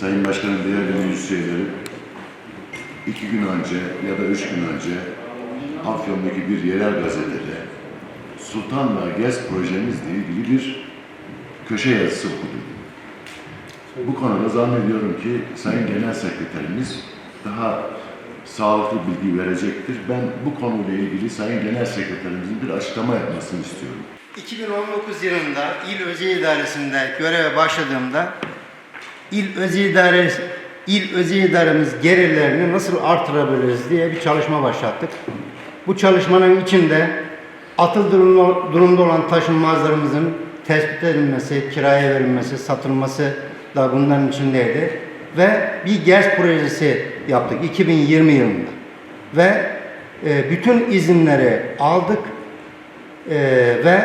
Sayın Başkanım, değerli meclis iki gün önce ya da üç gün önce Afyon'daki bir yerel gazetede Sultan'la GES projemizle ilgili bir köşe yazısı okudum. Bu konuda zannediyorum ki Sayın Genel Sekreterimiz daha sağlıklı bilgi verecektir. Ben bu konuyla ilgili Sayın Genel Sekreterimizin bir açıklama yapmasını istiyorum. 2019 yılında İl Özel İdaresi'nde göreve başladığımda İl Özel İdaresi İl Özel İdaremiz gelirlerini nasıl artırabiliriz diye bir çalışma başlattık. Bu çalışmanın içinde atıl durumda, olan taşınmazlarımızın tespit edilmesi, kiraya verilmesi, satılması da bunların içindeydi. Ve bir GERS projesi yaptık 2020 yılında. Ve e, bütün izinleri aldık e, ve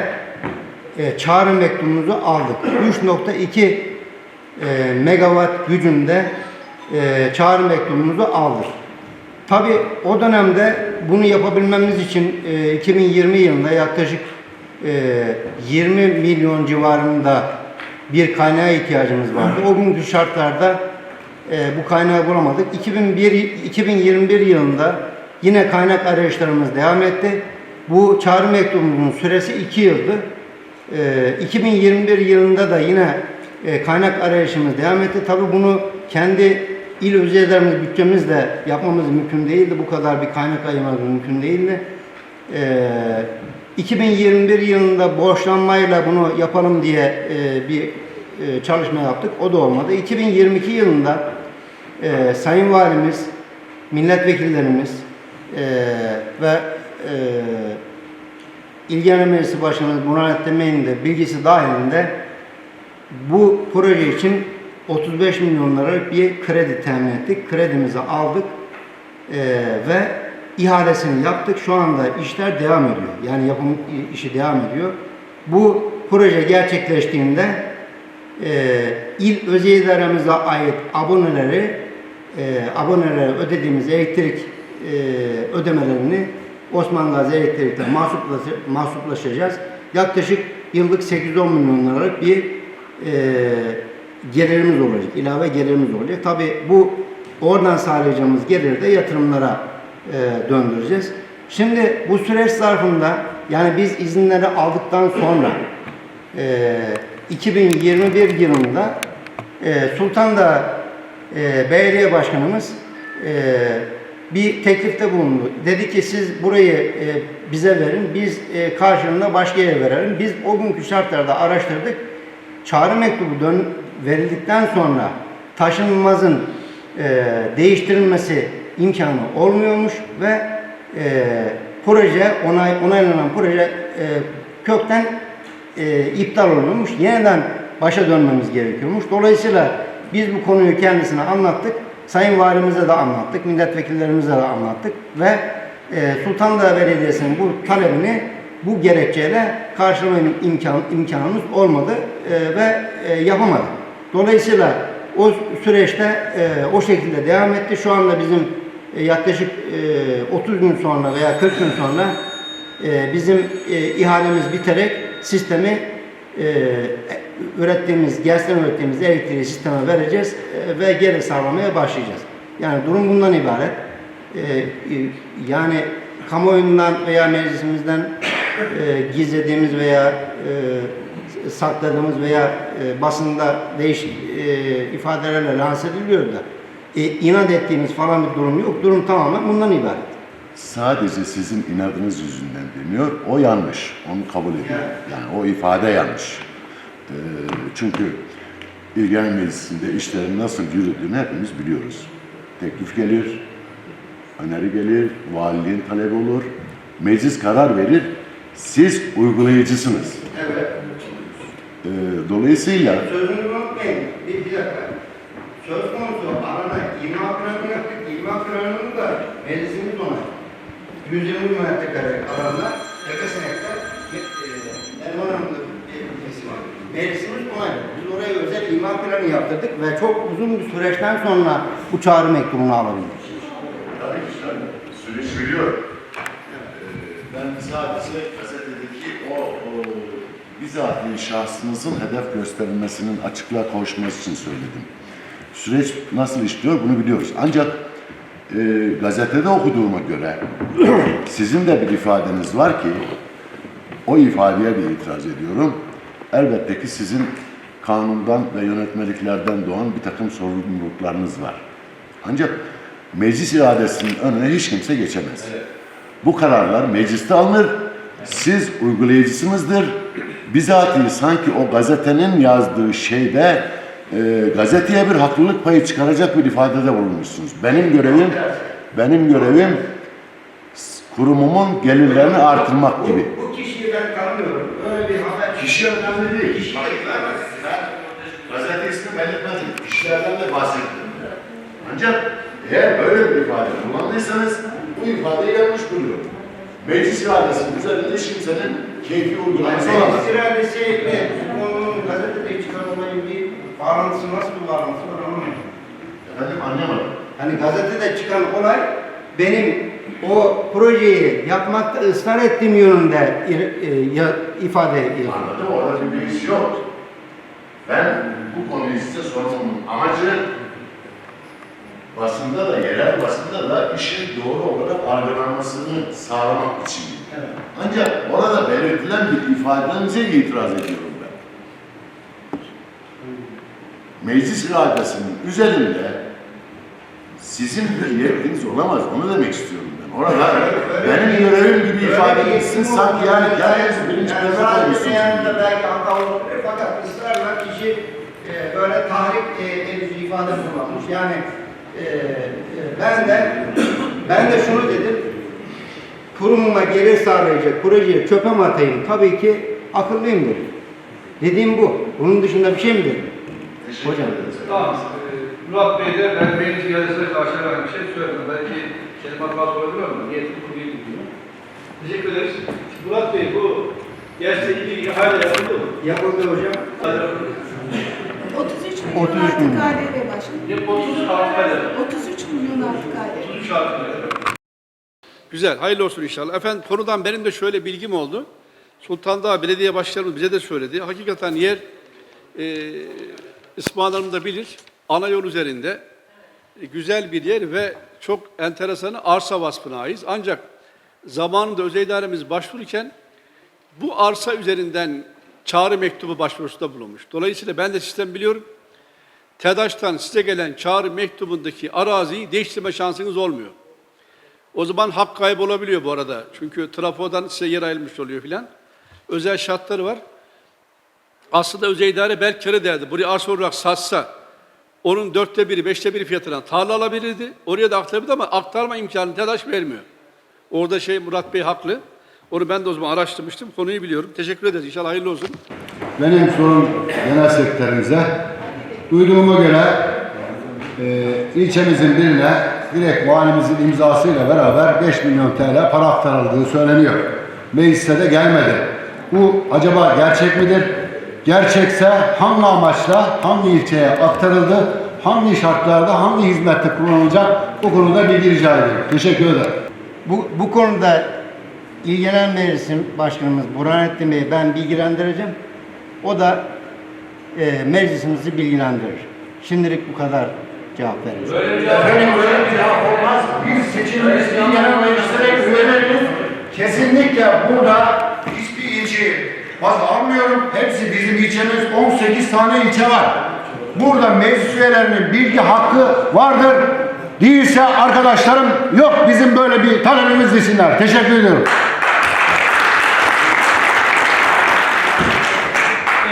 e, çağrı mektubumuzu aldık. 3.2 e, megawatt gücünde e, çağrı mektubumuzu aldık. Tabi o dönemde bunu yapabilmemiz için e, 2020 yılında yaklaşık e, 20 milyon civarında bir kaynağa ihtiyacımız vardı. O günkü şartlarda e, bu kaynağı bulamadık. 2001, 2021 yılında yine kaynak arayışlarımız devam etti. Bu çağrı mektubumuzun süresi 2 yıldı. E, 2021 yılında da yine e, kaynak arayışımız devam etti. Tabii bunu kendi il özellerimiz bütçemizle yapmamız mümkün değildi. Bu kadar bir kaynak ayırmamız mümkün değildi. E, 2021 yılında borçlanmayla bunu yapalım diye e, bir e, çalışma yaptık. O da olmadı. 2022 yılında e, Sayın Valimiz, milletvekillerimiz e, ve e, İl Genel Meclisi Başkanımız Burhanettin Bey'in de bilgisi dahilinde bu proje için 35 milyon liralık bir kredi temin ettik. Kredimizi aldık e, ve ihalesini yaptık. Şu anda işler devam ediyor. Yani yapım işi devam ediyor. Bu proje gerçekleştiğinde e, il özel idaremize ait aboneleri e, abonelere ödediğimiz elektrik e, ödemelerini Osman Gazi mahsuplaşı- mahsuplaşacağız. Yaklaşık yıllık 810 milyon liralık bir e, gelirimiz olacak, ilave gelirimiz olacak. Tabi bu oradan sağlayacağımız geliri de yatırımlara e, döndüreceğiz. Şimdi bu süreç zarfında yani biz izinleri aldıktan sonra e, 2021 yılında e, Sultan'da e, belediye başkanımız e, bir teklifte bulundu. Dedi ki siz burayı e, bize verin, biz e, karşılığında başka yere verelim. Biz o günkü şartlarda araştırdık. Çağrı mektubu dön verildikten sonra taşınmazın e, değiştirilmesi imkanı olmuyormuş ve e, proje onay onaylanan proje e, kökten e, iptal oluyormuş. Yeniden başa dönmemiz gerekiyormuş. Dolayısıyla biz bu konuyu kendisine anlattık. Sayın Valimize de anlattık, milletvekillerimize de anlattık ve e, Sultandağ Belediyesi'nin bu talebini bu gerekçeyle karşılama imkan, imkanımız olmadı e, ve e, yapamadık. Dolayısıyla o süreçte e, o şekilde devam etti. Şu anda bizim e, yaklaşık e, 30 gün sonra veya 40 gün sonra e, bizim e, ihalemiz biterek sistemi e, ürettiğimiz, gerçekten ürettiğimiz elektriği sisteme vereceğiz e, ve geri sağlamaya başlayacağız. Yani durum bundan ibaret. E, e, yani kamuoyundan veya meclisimizden e, gizlediğimiz veya e, sakladığımız veya e, basında değişik e, ifadelerle lanse ediliyor da e, inat ettiğimiz falan bir durum yok. Durum tamamen bundan ibaret. Sadece sizin inadınız yüzünden deniyor. O yanlış. Onu kabul ediyorum. Yani o ifade yanlış. Ee, çünkü İl Genel Meclisi'nde işlerin nasıl yürüdüğünü hepimiz biliyoruz. Teklif gelir, öneri gelir, valiliğin talebi olur, meclis karar verir, siz uygulayıcısınız. Evet. Ee, dolayısıyla Sözünü unutmayın. Bir, bir dakika. Söz konusu arana imar planı yaptık. İmar planını da meclisimiz onay. 120 metrekare alanda tepe senekler e, Erman var. Meclisimiz onayladı. Biz oraya özel imar planı yaptırdık ve çok uzun bir süreçten sonra bu çağrı mektubunu alabildik. Tabii ki tabii. Süreç biliyor. Ee, Ben sadece gazetedeki o, o bizatihi şahsınızın hedef gösterilmesinin açıklığa kavuşması için söyledim. süreç nasıl işliyor bunu biliyoruz. Ancak e, gazetede okuduğuma göre sizin de bir ifadeniz var ki o ifadeye bir itiraz ediyorum. Elbette ki sizin kanundan ve yönetmeliklerden doğan bir takım sorumluluklarınız var. Ancak meclis iradesinin önüne hiç kimse geçemez. Bu kararlar mecliste alınır. Siz uygulayıcısınızdır. Bizatihi sanki o gazetenin yazdığı şeyde e, gazeteye bir haklılık payı çıkaracak bir ifadede bulunmuşsunuz. Benim görevim benim görevim kurumumun gelirlerini artırmak gibi. Bu, bu kişiyi ben tanımıyorum. Öyle bir haber. Kişi önemli değil. Kişi Gazete ismi belirtmedim. Kişilerden de bahsettim. Ancak eğer böyle bir ifade kullandıysanız bu ifadeyi yanlış buluyorum. Meclis iradesinin üzerinde hiç kimsenin keyfi uygulaması olamaz. Meclis iradesi ve konunun gazetede çıkan olayın bir bağlantısı nasıl bir bağlantısı var anlamadım. Efendim anlamadım. Hani gazetede çıkan olay benim o projeyi yapmakta ısrar ettiğim yönünde e, ifade ediyor. Anladım. Orada bir bilgisi yok. Ben bu konuyu size sormamın amacı basında da, yerel basında da işin doğru olarak algılanmasını sağlamak için. Evet. Ancak orada belirtilen bir ifadenize itiraz ediyorum ben. Meclis iradesinin üzerinde sizin bir yetkiniz olamaz. Onu demek istiyorum ben. Orada benim görevim gibi ifade etsin sanki yani kendinizi birinci plana koymuşsunuz. yanında belki hata olabilir fakat ısrarla kişi e, böyle tahrik e, edici ifade kullanmış. Yani e, e, ben de ben de şunu dedim. Kurumuma gelir sağlayacak projeyi çöpe mi atayım? Tabii ki akıllıyım dedim. Dediğim bu. Bunun dışında bir şey mi dedim? Teşekkür Hocam. Tamam. Ee, Murat Bey de ben meclis üyesine karşı herhangi bir şey söylemedim. Belki kelimat var olabilir ama niyetli bu değil diyor. Teşekkür ederiz. Murat Bey bu gerçekten ilgili hala yapıldı mı? Yapıldı hocam. 33 milyon 33 artı milyon. KDV başkanım. Ne 30 artı eder. 33 milyon artı KDV. 33 artı eder. Güzel, hayırlı olsun inşallah. Efendim konudan benim de şöyle bilgim oldu. Sultan Dağ Belediye Başkanımız bize de söyledi. Hakikaten yer e, İsmail Hanım da bilir. Ana yol üzerinde e, güzel bir yer ve çok enteresanı arsa vasfına ait. Ancak zamanında özel idaremiz başvururken bu arsa üzerinden çağrı mektubu başvurusunda bulunmuş. Dolayısıyla ben de sistem biliyorum. TEDAŞ'tan size gelen çağrı mektubundaki araziyi değiştirme şansınız olmuyor. O zaman hak kaybı olabiliyor bu arada. Çünkü trafodan size yer ayrılmış oluyor filan. Özel şartları var. Aslında özel idare belki kere derdi. Burayı arsa olarak satsa onun dörtte biri, beşte biri fiyatına tarla alabilirdi. Oraya da aktarabilirdi ama aktarma imkanı TEDAŞ vermiyor. Orada şey Murat Bey haklı. Onu ben de o zaman araştırmıştım. Konuyu biliyorum. Teşekkür ederiz. İnşallah hayırlı olsun. Benim sorum genel sekreterimize. Duyduğuma göre e, ilçemizin birine direkt valimizin imzasıyla beraber 5 milyon TL para aktarıldığı söyleniyor. Meclise de gelmedi. Bu acaba gerçek midir? Gerçekse hangi amaçla, hangi ilçeye aktarıldı, hangi şartlarda, hangi hizmette kullanılacak bu konuda bilgi rica ediyorum. Teşekkür ederim. Bu, bu konuda ilgilenen meclisin başkanımız Burhanettin Bey'i ben bilgilendireceğim. O da e, meclisimizi bilgilendirir. Şimdilik bu kadar cevap vereceğim. Efendim böyle bir cevap olmaz. Biz seçilmiş genel meclislere üyeleriz. Kesinlikle burada hiçbir ilçeyi baz almıyorum. Hepsi bizim ilçemiz 18 tane ilçe var. Burada meclis üyelerinin bilgi hakkı vardır. Değilse arkadaşlarım yok bizim böyle bir talebimiz desinler. Teşekkür ediyorum.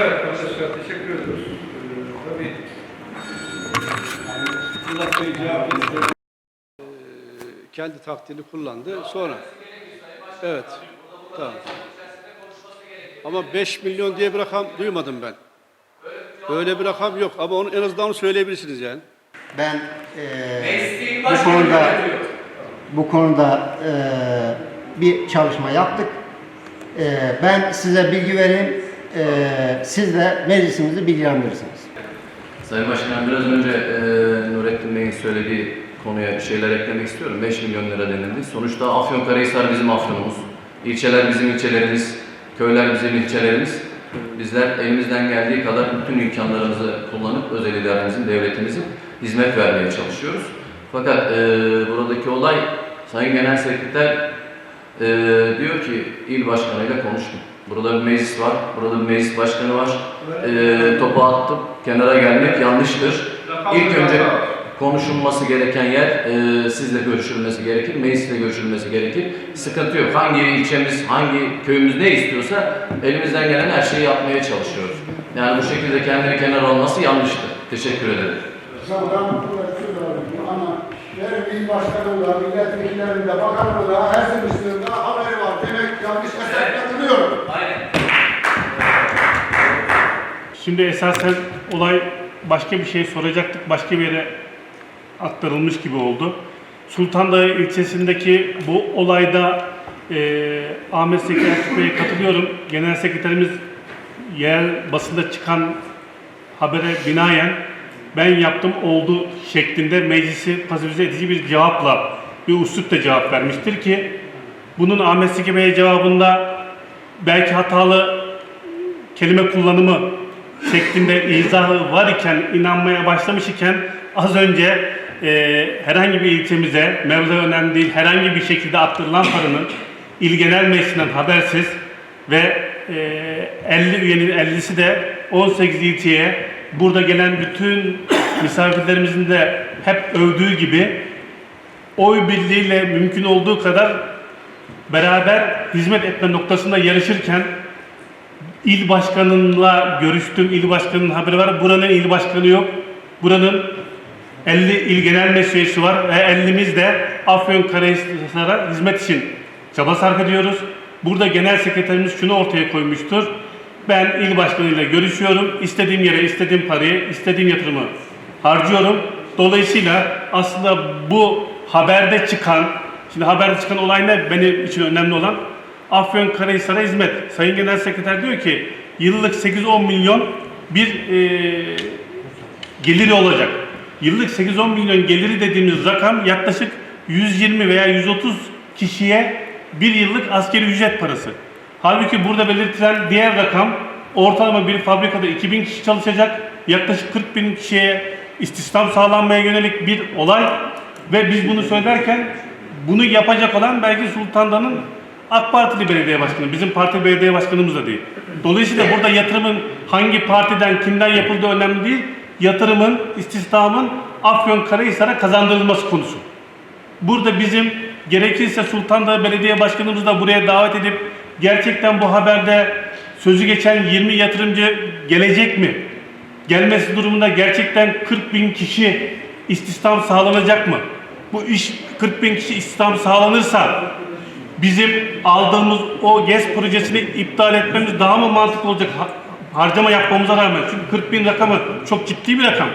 Evet arkadaşlar teşekkür ediyoruz. Ee, tabii Murat Bey cevap verdi. Ee, kendi taktiğini kullandı. Sonra Evet. Tamam. Ama 5 milyon diye bir rakam duymadım ben. Öyle bir rakam yok ama onu en azından onu söyleyebilirsiniz yani. Ben e, bu konuda bu konuda e, bir çalışma yaptık. E, ben size bilgi vereyim. E, siz de meclisimizi bilgilendirirsiniz. Sayın Başkanım biraz önce e, Nurettin Bey'in söylediği konuya bir şeyler eklemek istiyorum. 5 milyon lira denildi. Sonuçta Afyonkarahisar bizim Afyonumuz. İlçeler bizim ilçelerimiz, köyler bizim ilçelerimiz. Bizler elimizden geldiği kadar bütün imkanlarımızı kullanıp özel idaremizin, devletimizin hizmet vermeye çalışıyoruz. Fakat e, buradaki olay Sayın Genel Sekreter e, diyor ki il başkanıyla konuştum. Burada bir meclis var, burada bir meclis başkanı var. E, topu attım, kenara gelmek yanlıştır. İlk önce konuşulması gereken yer e, sizle görüşülmesi gerekir, meclisle görüşülmesi gerekir. Sıkıntı yok. Hangi ilçemiz, hangi köyümüz ne istiyorsa elimizden gelen her şeyi yapmaya çalışıyoruz. Yani bu şekilde kendini kenara alması yanlıştır. Teşekkür ederim. Da ama benim il başkanımla, milletvekillerimle, bakanımla, her semisinde haberi var. Demek yanlış hesaplatılıyorum. Şimdi esasen olay başka bir şey soracaktık, başka bir yere aktarılmış gibi oldu. Sultandağ ilçesindeki bu olayda e, Ahmet Zeki Ertuğ Bey'e katılıyorum. Genel Sekreterimiz yerel basında çıkan habere binaen ben yaptım oldu şeklinde meclisi pasifize edici bir cevapla bir üslupla cevap vermiştir ki bunun Ahmet Zeki Bey'e cevabında belki hatalı kelime kullanımı şeklinde izahı var iken, inanmaya başlamış iken az önce e, herhangi bir ilçemize, mevzu önemli değil, herhangi bir şekilde aktarılan paranın il genel meclisinden habersiz ve e, 50 üyenin 50'si de 18 ilçeye burada gelen bütün misafirlerimizin de hep övdüğü gibi oy birliğiyle mümkün olduğu kadar beraber hizmet etme noktasında yarışırken İl başkanıyla görüştüm. İl başkanının haberi var. Buranın il başkanı yok. Buranın 50 il genel meclisi var ve 50'miz de Afyonkarahisar'a hizmet için çaba sarf ediyoruz. Burada genel sekreterimiz şunu ortaya koymuştur. Ben il başkanıyla görüşüyorum. İstediğim yere istediğim parayı, istediğim yatırımı harcıyorum. Dolayısıyla aslında bu haberde çıkan, şimdi haberde çıkan olay ne benim için önemli olan? Afyonkarahisar'a hizmet. Sayın Genel Sekreter diyor ki yıllık 8-10 milyon bir e, geliri olacak. Yıllık 8-10 milyon geliri dediğimiz rakam yaklaşık 120 veya 130 kişiye bir yıllık askeri ücret parası. Halbuki burada belirtilen diğer rakam ortalama bir fabrikada 2000 kişi çalışacak, yaklaşık 40 bin kişiye istihdam sağlanmaya yönelik bir olay ve biz bunu söylerken bunu yapacak olan belki Sultan'danın AK Partili belediye başkanı, bizim parti belediye başkanımız da değil. Dolayısıyla burada yatırımın hangi partiden, kimden yapıldığı önemli değil. Yatırımın, istihdamın Afyonkarahisar'a kazandırılması konusu. Burada bizim gerekirse Sultandağ Belediye Başkanımızı da buraya davet edip gerçekten bu haberde sözü geçen 20 yatırımcı gelecek mi? Gelmesi durumunda gerçekten 40 bin kişi istihdam sağlanacak mı? Bu iş 40 bin kişi istihdam sağlanırsa bizim aldığımız o GES projesini iptal etmemiz daha mı mantıklı olacak harcama yapmamıza rağmen? Çünkü 40 bin rakamı çok ciddi bir rakam.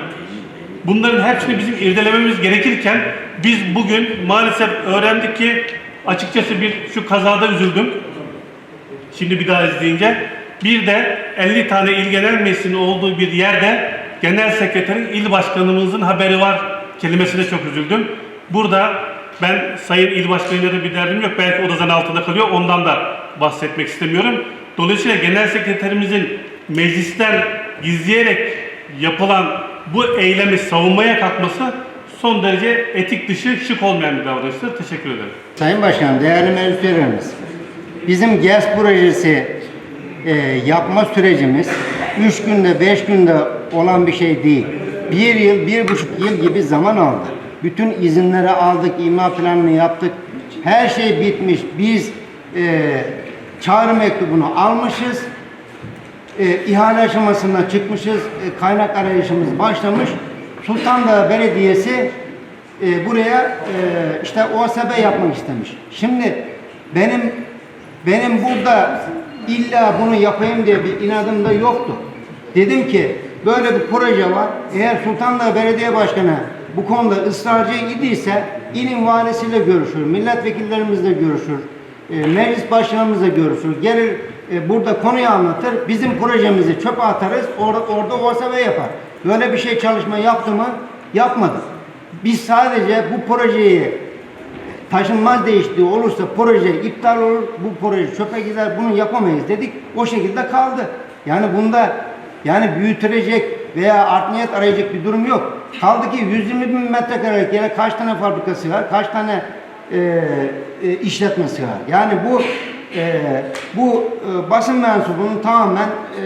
Bunların hepsini bizim irdelememiz gerekirken biz bugün maalesef öğrendik ki açıkçası bir şu kazada üzüldüm. Şimdi bir daha izleyince bir de 50 tane il genel meclisinin olduğu bir yerde genel sekreterin il başkanımızın haberi var kelimesine çok üzüldüm. Burada ben sayın il başkanıyla bir derdim yok. Belki o da altında kalıyor. Ondan da bahsetmek istemiyorum. Dolayısıyla genel sekreterimizin meclisten gizleyerek yapılan bu eylemi savunmaya kalkması son derece etik dışı, şık olmayan bir davranıştır. Teşekkür ederim. Sayın Başkanım, değerli meclis üyelerimiz, bizim GES projesi e, yapma sürecimiz 3 günde 5 günde olan bir şey değil. Bir yıl, bir buçuk yıl gibi zaman aldı. Bütün izinleri aldık, ima planını yaptık. Her şey bitmiş. Biz e, çağrı mektubunu almışız. E, ihale aşamasına çıkmışız. E, kaynak arayışımız başlamış. Sultandağ Belediyesi e, buraya e, işte OSB yapmak istemiş. Şimdi benim benim burada illa bunu yapayım diye bir inadım da yoktu. Dedim ki böyle bir proje var. Eğer Sultandağ Belediye Başkanı bu konuda ısrarcı idiyse ilin valisiyle görüşür, milletvekillerimizle görüşür, e, meclis başkanımızla görüşür, gelir e, burada konuyu anlatır, bizim projemizi çöpe atarız, orada, orada OSB yapar. Böyle bir şey çalışma yaptı mı? Yapmadı. Biz sadece bu projeyi taşınmaz değiştiği olursa proje iptal olur, bu proje çöpe gider, bunu yapamayız dedik. O şekilde kaldı. Yani bunda yani büyütülecek veya art niyet arayacak bir durum yok. Kaldı ki 120 bin metrekarelik yere kaç tane fabrikası var, kaç tane e, e, işletmesi var. Yani bu e, bu e, basın mensubunun tamamen e,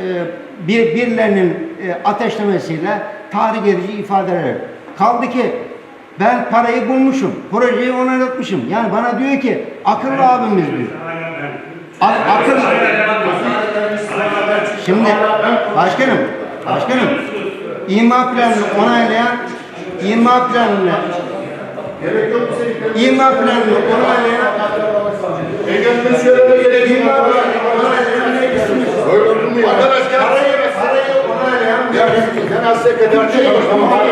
bir birilerinin e, ateşlemesiyle tahrik edici ifadeler. Kaldı ki ben parayı bulmuşum, projeyi onaylatmışım. Yani bana diyor ki akıllı abimiz diyor. A- akıl. Şimdi başkanım, başkanım ima planını onaylayan ima planını ima planını onaylayan Peygamberimiz göreve gereği var. Öyle olur mu ya? Arkadaş gel. Ya sen Asya kadar çık ama hala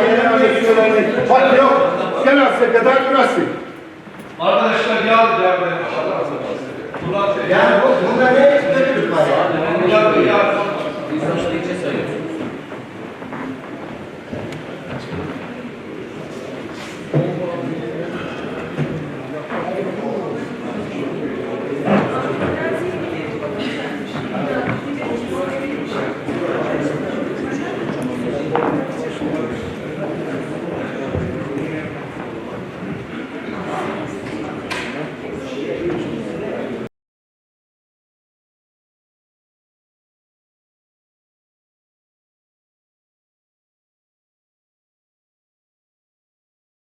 yok. Sen Asya kadar burası. Arkadaşlar yağ değerli. Yani bunlar ne? Bunlar ne? Bunlar ne?